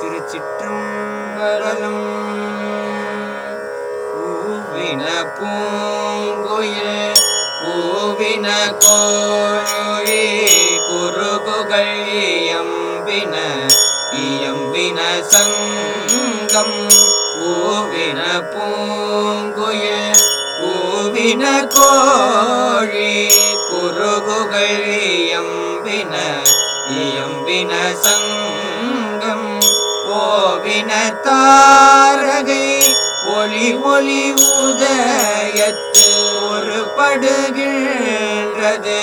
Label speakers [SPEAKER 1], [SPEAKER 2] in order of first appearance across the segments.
[SPEAKER 1] திருச்சிற்றம்பலம். பூவின பூங்குயில் பூவின கோழி குறுகுகள் இயம்பின இயம்பின சங்கம். பூவின பூங்குயில் பூவின கோழி குறுகுகள் இயம்பின இயம்பின சங்கம் ஓவின தாரகை ஒளி ஒளி உதயத்து ஒரு படுகின்றது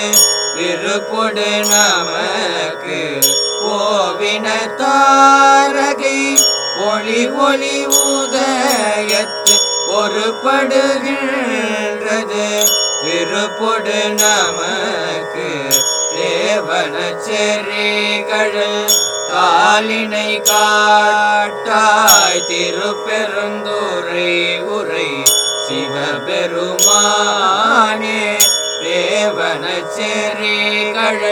[SPEAKER 1] விருப்பொடு நமக்கு ஓவின தாரகை ஒளி ஒளி உதயத்து ஒரு படுகின்றது விருப்பொடு நமக்கு தேவன செறிகள் காலினை காட்டாய் திருப்பெருந்தூரை உரை சிவபெருமானே தேவன செறிகள்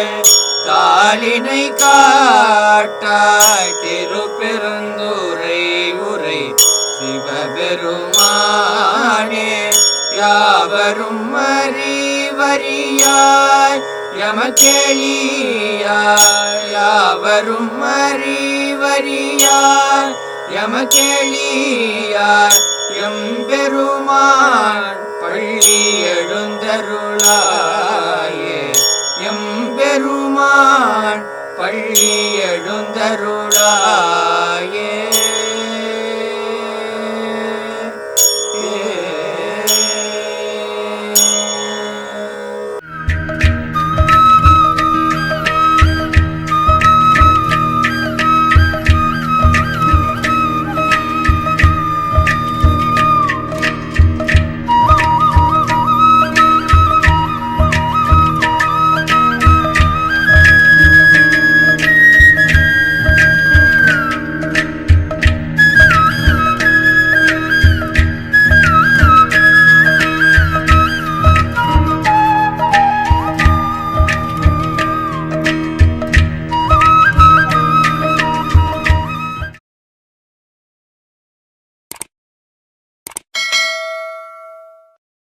[SPEAKER 1] தாளினை காட்டாய் திருப்பெருந்தூரை உரை சிவபெருமானே யாவரும் அறிவறியாய் யமகேளியார் யாவரும் அறிவறியாய் யமகேளியாய் எம்பெருமான் பள்ளி எழுந்தருளாயே. எம்பெருமான் பள்ளி எழுந்தருளாயே.